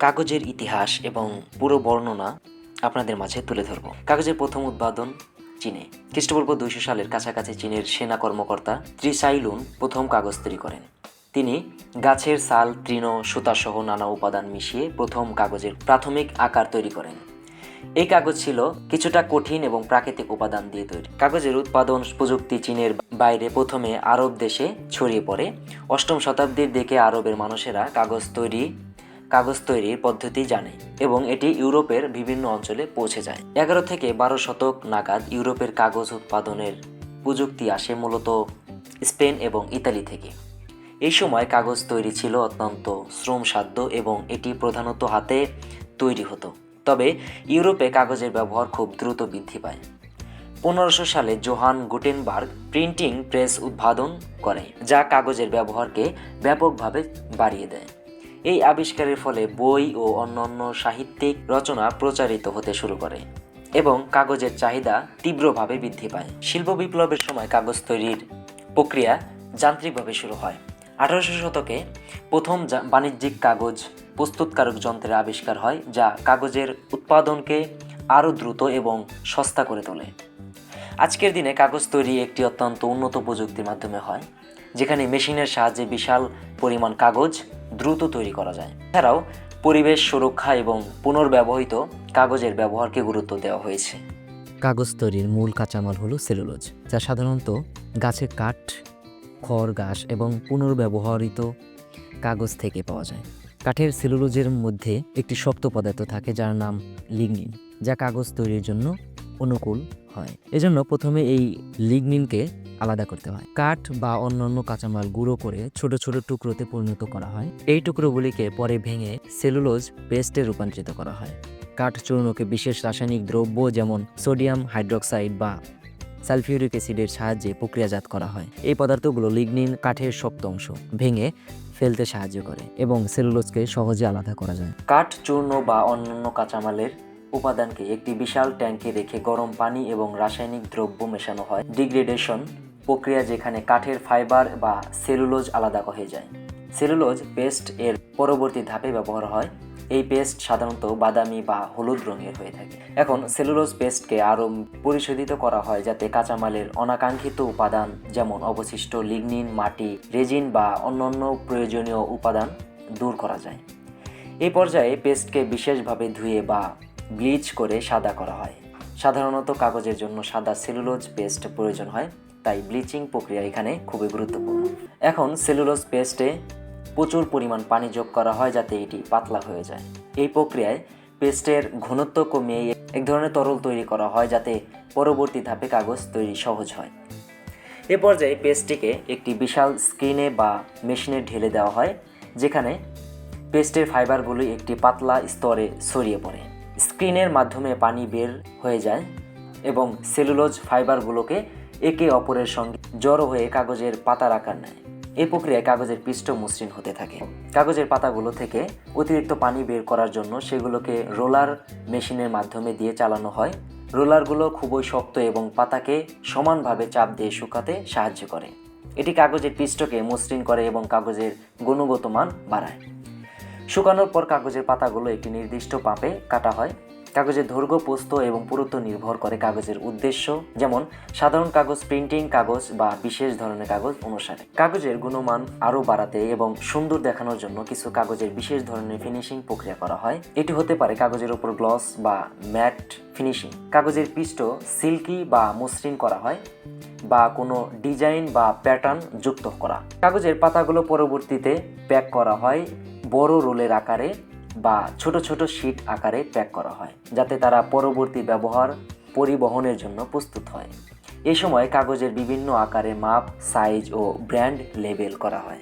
কাগজের ইতিহাস এবং পুরো বর্ণনা আপনাদের মাঝে তুলে ধরব। কাগজের প্রথম উৎপাদন চীনে। খ্রিস্টপূর্ব দুইশো সালের কাছাকাছি চীনের সেনা কর্মকর্তা ত্রিসাইলুন প্রথম কাগজ তৈরি করেন। তিনি গাছের সাল, তৃণ, সুতাসহ নানা উপাদান মিশিয়ে প্রথম কাগজের প্রাথমিক আকার তৈরি করেন। এই কাগজ ছিল কিছুটা কঠিন এবং প্রাকৃতিক উপাদান দিয়ে তৈরি। কাগজের উৎপাদন প্রযুক্তি চীনের বাইরে প্রথমে আরব দেশে ছড়িয়ে পড়ে। অষ্টম শতাব্দীর দিকে আরবের মানুষেরা কাগজ তৈরি কাগজ তৈরির পদ্ধতি জানে এবং এটি ইউরোপের বিভিন্ন অঞ্চলে পৌঁছে যায়। এগারো থেকে বারো শতক নাগাদ ইউরোপের কাগজ উৎপাদনের প্রযুক্তি আসে মূলত স্পেন এবং ইতালি থেকে। এই সময় কাগজ তৈরি ছিল অত্যন্ত শ্রমসাধ্য এবং এটি প্রধানত হাতে তৈরি হতো। তবে ইউরোপে কাগজের ব্যবহার খুব দ্রুত বৃদ্ধি পায়। পনেরোশো সালে জোহান গুটেনবার্গ প্রিন্টিং প্রেস উদ্ভাবন করে, যা কাগজের ব্যবহারকে ব্যাপকভাবে বাড়িয়ে দেয়। এই আবিষ্কারের ফলে বই ও অন্যান্য সাহিত্যিক রচনা প্রচারিত হতে শুরু করে এবং কাগজের চাহিদা তীব্রভাবে বৃদ্ধি পায়। শিল্প বিপ্লবের সময় কাগজ তৈরির প্রক্রিয়া যান্ত্রিকভাবে শুরু হয়। আঠারোশো শতকে প্রথম বাণিজ্যিক কাগজ প্রস্তুতকারক যন্ত্রের আবিষ্কার হয়, যা কাগজের উৎপাদনকে আরও দ্রুত এবং সস্তা করে তোলে। আজকের দিনে কাগজ তৈরি একটি অত্যন্ত উন্নত প্রযুক্তির মাধ্যমে হয়, যেখানে মেশিনের সাহায্যে বিশাল পরিমাণ কাগজ দ্রুত তৈরি করা যায়। এছাড়াও পরিবেশ সুরক্ষা এবং পুনর্ব্যবহৃত কাগজের ব্যবহারকে গুরুত্ব দেওয়া হয়েছে। কাগজ তৈরির মূল কাঁচামাল হলো সেলুলোজ, যা সাধারণত গাছে কাঠ, খড়, ঘাস এবং পুনর্ব্যবহৃত কাগজ থেকে পাওয়া যায়। কাঠের সেলুলোজের মধ্যে একটি শক্ত পদার্থ থাকে যার নাম লিগনিন, যা কাগজ তৈরির জন্য অনুকূল হয়। এজন্য প্রথমে এই লিগনিনকে আলাদা করতে হয়। কাঠ বা অন্যান্য কাঁচামাল গুঁড়ো করে ছোট ছোট টুকরোতে পরিণত করা হয়। এই টুকরোগুলিকে পরে ভেঙে সেলুলোজ পেস্টে রূপান্তরিত করা হয়। কাঠ চূর্ণকে বিশেষ রাসায়নিক দ্রব্য যেমন সোডিয়াম হাইড্রোক্সাইড বা সালফিউরিক অ্যাসিডের সাহায্যে প্রক্রিয়াজাত করা হয়। এই পদার্থগুলো লিগনিন, কাঠের শক্ত অংশ, ভেঙে ফেলতে সাহায্য করে এবং সেলুলোজকে সহজে আলাদা করা যায়। কাঠ চূর্ণ বা অন্যান্য কাঁচামালের উপাদানকে একটি বিশাল ট্যাঙ্কে রেখে গরম পানি এবং রাসায়নিক দ্রব্য মেশানো হয়। ডিগ্রেডেশন প্রক্রিয়া যেখানে কাঠের ফাইবার বা সেলুলোজ আলাদা হয়ে যায়। সেলুলোজ পেস্ট এর পরবর্তী ধাপে ব্যবহার হয়। এই পেস্ট সাধারণত বাদামি বা হলুদ রঙের হয়ে থাকে। এখন সেলুলোজ পেস্টকে আরও পরিশোধিত করা হয় যাতে কাঁচামালের অনাকাঙ্ক্ষিত উপাদান যেমন অবশিষ্ট লিগনিন, মাটি, রেজিন বা অন্যান্য প্রয়োজনীয় উপাদান দূর করা যায়। এই পর্যায়ে পেস্টকে বিশেষভাবে ধুয়ে বা ব্লিচ করে সাদা করা হয়। সাধারণত কাগজের জন্য সাদা সেলুলোজ পেস্ট প্রয়োজন হয়। তাই ব্লিচিং প্রক্রিয়া এখানে খুবই গুরুত্বপূর্ণ। এখন সেলুলোজ পেস্টে প্রচুর পরিমাণ পানি যোগ করা হয় যাতে এটি পাতলা হয়ে যায়। এই প্রক্রিয়ায় পেস্টের ঘনত্ব কমিয়ে এক ধরনের তরল তৈরি করা হয় যাতে পরবর্তী ধাপে কাগজ তৈরি সহজ হয়। এ পর্যায়ে পেস্টটিকে একটি বিশাল স্ক্রিনে বা মেশিনে ঢেলে দেওয়া হয়, যেখানে পেস্টের ফাইবারগুলো একটি পাতলা স্তরে ছড়িয়ে পড়ে। স্ক্রিনের মাধ্যমে পানি বের হয়ে যায় এবং সেলুলোজ ফাইবারগুলোকে একে অপরের সঙ্গে জড়ো হয়ে কাগজের পাতার আকার নেয় এই প্রক্রিয়ায় কাগজের পৃষ্ঠ মসৃণ হতে থাকে। কাগজের পাতাগুলো থেকে অতিরিক্ত পানি বের করার জন্য সেগুলোকে রোলার মেশিনের মাধ্যমে দিয়ে চালানো হয়। রোলারগুলো খুবই শক্ত এবং পাতাকে সমানভাবে চাপ দিয়ে শুকাতে সাহায্য করে। এটি কাগজের পৃষ্ঠকে মসৃণ করে এবং কাগজের গুণগত মান বাড়ায়। শুকানোর পর কাগজের পাতাগুলো একটি নির্দিষ্ট পাপে কাটা হয়। কাগজের দৈর্ঘ্য পোস্ত এবং পুরুত্ব নির্ভর করে কাগজের উদ্দেশ্য, যেমন সাধারণ কাগজ প্রিন্টিং কাগজ বা বিশেষ ধরনের কাগজ অনুসারে। কাগজের গুণমান আরও বাড়াতে এবং সুন্দর দেখানোর জন্য কিছু কাগজের বিশেষ ধরনের ফিনিশিং প্রক্রিয়া করা হয়। এটি হতে পারে কাগজের উপর গ্লস বা ম্যাট ফিনিশিং কাগজের পৃষ্ঠ সিল্কি বা মসৃণ করা হয় বা কোনো ডিজাইন বা প্যাটার্ন যুক্ত করা। কাগজের পাতাগুলো পরবর্তীতে প্যাক করা হয় বড় রোলের আকারে বা ছোট ছোট শীট আকারে প্যাক করা হয়, যাতে তারা পরবর্তী ব্যবহার পরিবহনের জন্য প্রস্তুত হয়। এ সময় কাগজের বিভিন্ন আকারে মাপ, সাইজ ও ব্র্যান্ড লেবেল করা হয়।